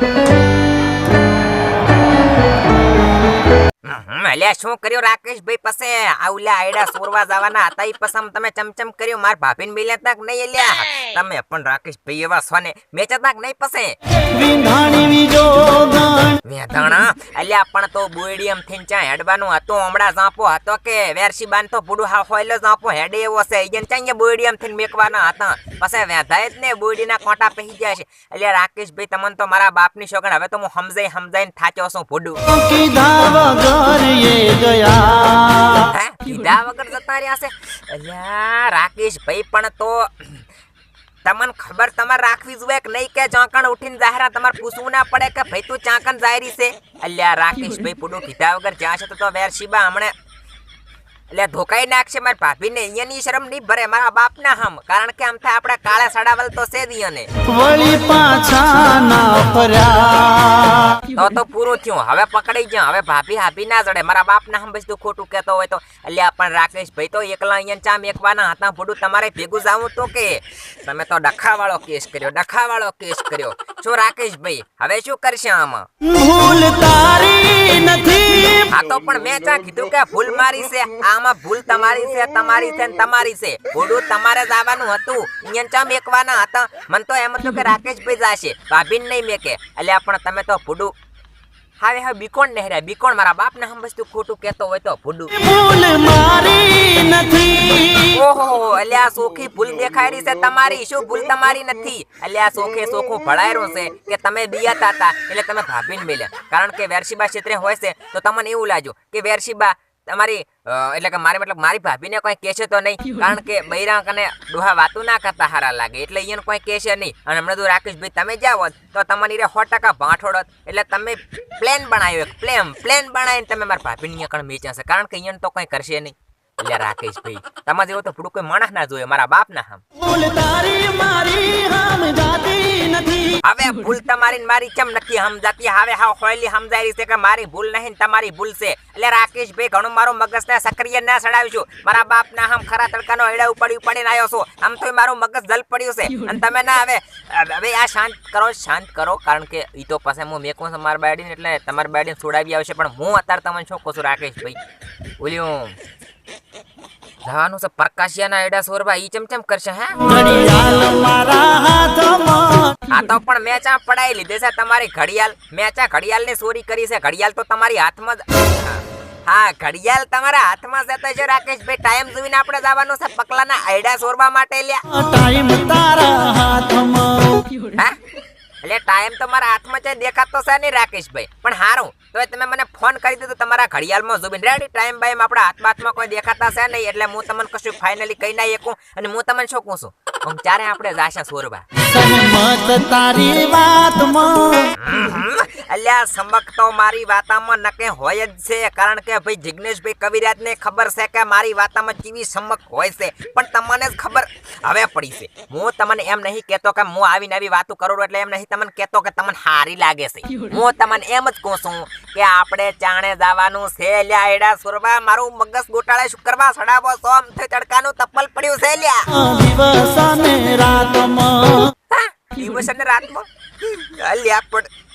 હમ, અલ્યા શું કર્યું રાકેશભાઈ પાસે? આવલ્યા આયડા સોરવા જવાના હતા ઈ પસમ તમે ચમચમ કર્યો માર ભાભીને મિલ્યા તક નહીં અલ્યા? તમે પણ રાકેશભાઈ એવા સોને મેચા તક નહીં પસે? વેધાણા અલ્યા પણ તો બોયડીએમથી ચા હેડવાનું હતું? હમણાં ઝાંપો હતો કે? વેરસી બાન તો પૂડું હા હોયલો ઝાંપો હેડે એવો છે. ઈજન ચાંગે બોયડીએમથી મેકવાના હતા? પછી વેધાય જ ને બોડીના કોટા પહેરી જાય છે. અલ્યા રાકેશભાઈ તમને તો મારા બાપની શોકણ હવે તો હું સમજાઈ સમજાઈને થાચો છું ભૂડું. કીધા ગયા. કીધા વગર જતા રહ્યા છે. અલ્યા રાકેશભાઈ પણ તો તમને ખબર તમારે રાખવી જોઈએ કે નહીં કે ચાંકણ ઉઠીને જાહેરા તમારે પૂછવું ના પડે કે ભાઈ તું ચાંકણ જાહેરી છે? અલ્યા રાકેશ ભાઈ પૂડું કીધા વગર જ્યાં છે તો તો વેર શિબા હમણે. એટલે ધોકાઈ નાખશે મારી ભાભીને. અહીંયાની શરમ નહીં ભરે મારા બાપના હમ. કારણ કે આમ થાય આપણે કાળા સડાવલ તો છે જ વળી પાછા ના ફર્યા. તો તો પૂરું થયું. હવે પકડાઈ જા હવે ભાભી હાભી ના જડે. મારા બાપ ના હંભસ તું ખોટું કહેતો હોય તો. અલ્યા પણ રાકેશ ભાઈ તો એકલા અહીંયા ચામ એકવાના હતા. ભૂડું તમારે ભેગું જાવું તો કે? તમે તો ડખાવાળો કેસ કર્યો. ડખાવાળો કેસ કર્યો. શું રાકેશ ભાઈ હવે શું કરશે આમાં? ભૂલ તારી નથી. હા તો પણ મેં ચા કીધું કે ભૂલ મારી છે. આમાં ભૂલ તમારી છે તમારી છે ને તમારી છે. ભૂડું તમારે જ આવવાનું હતું. અહીંયા ચામ એકવાના હતા. મને તો એમ હતું કે રાકેશ ભાઈ જાશે. ભાભી નહીં મેકે. અલ્યા પણ તમે તો ભૂડું હવે હવે બીકોણ નહેરા બીકોણ મારા બાપ ને હંભસ તું ખોટું કહેતો હોય તો ભૂડું. ભૂલ મારી નથી. ઓહો અલ્યા સોખી ભૂલ દેખાઈ રહી છે તમારી. શું ભૂલ તમારી નથી? અલ્યા સોખે સોખું ભળાયરો છે કે તમે બિયાતા હતા એટલે તમે ભાભીને મેલ્યા. કારણ કે વેરશીબા ક્ષેત્રે હોય છે તો તમને એવું લાગ્યું કે વેરશીબા તમારી એટલે કે મારી મતલબ મારી ભાભીને કોઈ કહેશે તો નહીં, કારણ કે બૈરા કને ડોહા વાતું ના કરતા હારા લાગે. એટલે અહીંયા કોઈ કહેશે નહીં. અને હમણાં તો રાકેશભાઈ, તમે જાઓ તો તમારી રે સો ટકા ભાંઠોડત એટલે તમે પ્લેન બનાવ્યો એક પ્લેન પ્લેન બનાવીને તમે મારા ભાભીને કણ મેચ્યા કારણ કે અહીંયા તો કંઈ કરશે નહીં. એટલે રાકેશભાઈ, તમારે જેવો તો થોડું કોઈ માણસ ના જોઈએ મારા બાપ ના હમ તારી મારી હમ જાતી નથી. હવે ભૂલ તમારી મારી કેમ નથી સમજાતી? હવે હા હોયલી સમજાય રહી છે કે મારી ભૂલ નહીં તમારી ભૂલ છે. એટલે રાકેશભાઈ, ઘણું મારું મગજ ને સક્રિય ના સડાવીશું મારા બાપ ના હમ ખરા તડકાનો હેડા ઉપાડી ઉપાડીને આવ્યો છું. આમ તો મારું મગજ જલ પડ્યું છે. અને તમે ના હવે હવે આ શાંત કરો શાંત કરો, કારણ કે ઈ તો પાસે હું મેકું છું મારા બાડીને એટલે તમારી બાયડીને છોડાવી આવશે. પણ હું અત્યારે તમને શું કહું છું રાકેશભાઈ? બોલ્યું. જવાનું છે, પ્રકાશિયાના એડા સોરબા ઈ ચમચમ કરશે, હે? ઘડિયાળ મારા હાથમાં આ તો પણ મેં ચા પડાઈ લીધે છે તમારી ઘડિયાળ. મેં ચા ઘડિયાળની ચોરી કરી છે. ઘડિયાળ તો તમારી હાથમાં જ હા ઘડિયાળ તમારા હાથમાં છે તો છે રાકેશભાઈ ટાઈમ જોઈને આપણે જવાનું છે પકલાના આયડા સોરવા માટે લ્યા. ટાઈમ તારા હાથમાં. હા? એટલે ટાઈમ તો મારા હાથમાં છે દેખાતો છે નહીં રાકેશભાઈ પણ હારું. તો તમે મને ફોન કરી દીધો તમારા ઘડિયાળમાં જોબીન રેડી ટાઈમ બાઈમ આપણા હાથમાં હાથમાં કોઈ દેખાતા છે નહીં. એટલે હું તમને કશું ફાઇનલી કહી ના એકું અને હું તમને શું કહું છું? ત્યારે આપણે જાશે સોરવા. સહમત તારી વાતમાં. અલ્યા સમક તો મારી વાતામાં નકે હોય જ છે કારણ કે ભાઈ જિગ્નેશભાઈ કવિરાજને ખબર છે કે મારી વાતામાં કેવી સમક હોય છે. પણ તમને જ ખબર હવે પડી છે. હું તમને એમ નહીં કહેતો કે હું આવી નવી વાતો કરું એટલે એમ નહીં તમને કહેતો કે તમને હારી લાગે છે. હું તમને એમ જ કહું છું કે આપણે ચાણે જવાનું છે લ્યા એડા સુરવા મારું મગજ ગોટાળે શું કરવા સડાવો સોમ થઈ તડકાનું તપલ પડ્યું છે લ્યા દિવસ અને રાતમાં. દિવસ અને રાતમાં? અલ્યા પણ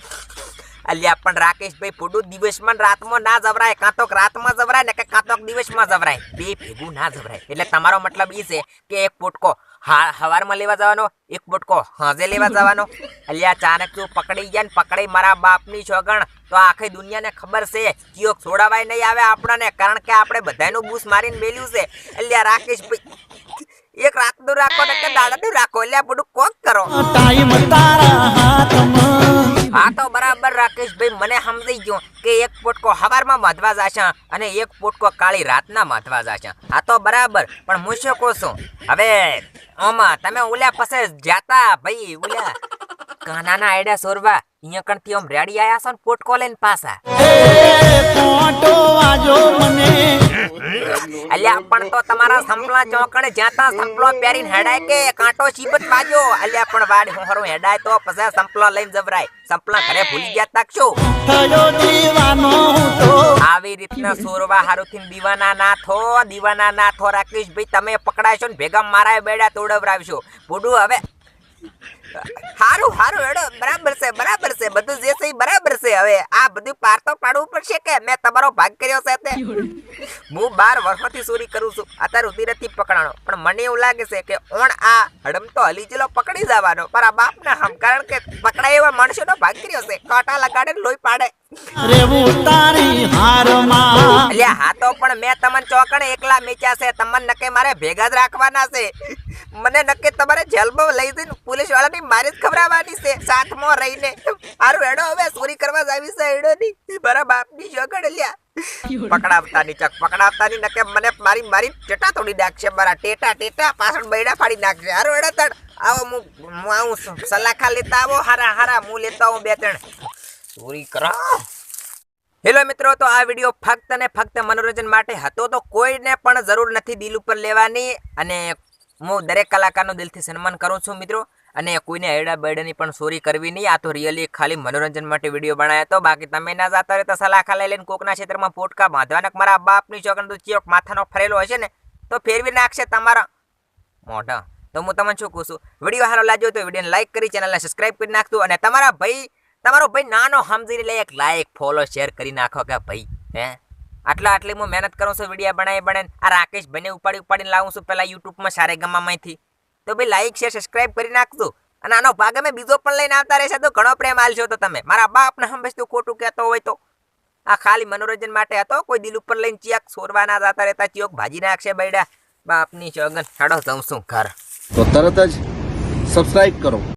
અલ્યા પણ રાકેશભાઈ પૂડું દિવસમાં રાતમાં ના જવરાય. કાં તો રાતમાં જવરાય ને કે કાં તો દિવસમાં જવરાય. બે ભેગું ના જવરાય. એટલે તમારો મતલબ એ છે કે એક પોટકો હવારમાં લેવા જવાનો એક પોટકો હાજે લેવા જવાનો. અલ્યા અચાનક તું પકડી ગયા ને પકડી મારા બાપની છોગણ તો આખી દુનિયાને ખબર છે કયો છોડાવાય નહીં આવે આપણને કારણ કે આપણે બધાનું બૂસ મારીને મેલ્યું છે. અલ્યા રાકેશભાઈ એક રાતનું રાખો ને કે દાડાનું રાખો. એટલે બધું કોક કરો. ટાઈમ તારા હાથમાં. હા તો રાકેશભાઈ, મને સમજી ગયો કે એક પોટકો હવારમાં માધવા જાશે અને એક પોટકો કાળી રાતના માધવા જાશે. આ તો બરાબર, પણ હું શું કહું છું? હવે, આમાં તમે ઓલ્યા પાસે જાતા ભાઈ ઓલ્યા કાનાના આઈડા સોરવા, અહીંયા કણથી આમ રેડી આયા છો ને પોટકો લઈને પાછા? મને. અલ્યા પણ તો તમારા સંપલા ચોકડે જ્યાં તા સંપલો પહેરીને હેડાય કે કાંટો ચીબત બાજો? અલ્યા પણ વાડ હરો હેડાય તો પછી સંપલો લઈને જવરાય. સંપલા ઘરે ભૂલી ગયા તાક શું? આવી રીતના સોરવા હારુથી દીવાના ના થો દીવાના ના થો રાકેશભાઈ તમે પકડાશો ને ભેગા મારા બેડા તોડવરાવશો. બુડું હવે હારું હારું, હેડો. બરાબર છે બરાબર છે. બધું જે છે બરાબર છે. હવે આ બધું પાર તો પાડવું પડશે કે મેં તમારો ભાગ કર્યો છે તે? હું બાર વર્ષોથી ચોરી કરું છું. અત્યારે સુધી નથી પકડાણો. પણ મને એવું લાગે છે કે ઓણ આ હડમ તો હલી જેલો પકડી જવાનો. મારા બાપના હમ કારણ કે પકડાય એવા માણસોનો ભાગ કર્યો છે. કાંટા લગાડે લોહી પાડે. રેવું તારી હારમાં. અલ્યા, હા મને નકે મારી જ ખબરાવવાની છે. છે મારી ટેટા ટેટા પાછળ બૈડા ફાડી નાખશે. હારું, હેડો તડ આવો, હું હું આવું સલાખા લેતા આવો. હારા હારા, હું લેતા આવું બે ત્રણ. ચોરી કરા. હેલો મિત્રો, તો આ વીડિયો ફક્ત ને ફક્ત મનોરંજન માટે હતો, તો કોઈને પણ જરૂર નથી દિલ ઉપર લેવાની. અને હું દરેક કલાકારનું દિલથી સન્માન કરું છું મિત્રો. અને કોઈને એડા બેડાની પણ ચોરી કરવી નહીં. આ તો રિયલી ખાલી મનોરંજન માટે વીડિયો બનાવ્યો હતો. બાકી તમે ના જતા રહે તો સલાખા લઈ લઈને કોકના ક્ષેત્રમાં પોટકા બાંધવાના મારા બાપની ચોકન તો ચિયોક માથાનો ફરેલો હશે ને, તો ફેરવી નાખશે તમારા મોઢા. તો હું તમને શું કહું છું? વીડિયો સારો લાગ્યો તો વિડીયોને લાઇક કરી, ચેનલને સબસ્ક્રાઇબ કરી નાખતું અને તમારા ભાઈ તમારો ભાઈ નાનો સમજી લે એક લાઈક ફોલો શેર કરી નાખો કે ભાઈ, હે? આટલા આટલી હું મહેનત કરું છું, વીડિયો બનાવી બનાવીને, આ રાકેશ ભાઈને ઉપાડી ઉપાડીને લાવું છું પેલા યુટ્યુબમાં સારે ગમામાંથી તો ભાઈ લાઈક શેર સબસ્ક્રાઈબ કરી નાખજો. અને આનો ભાગ અમે બીજો પણ લઈને આવતા રહેશે, તો ઘણો પ્રેમ આલશો તો તમે. મારા બાપને હંમેશા ખોટું કહેતો હોય તો. આ ખાલી મનોરંજન માટે હતો, કોઈ દિલ ઉપર લઈને ચિયાક સોરવાના જતા રહેતા, ચિયોક ભાજી નાખશે બૈડા. બાપની ચોગન, હાડો જઉં છું ઘર. તો તરત જ સબસ્ક્રાઈબ કરો.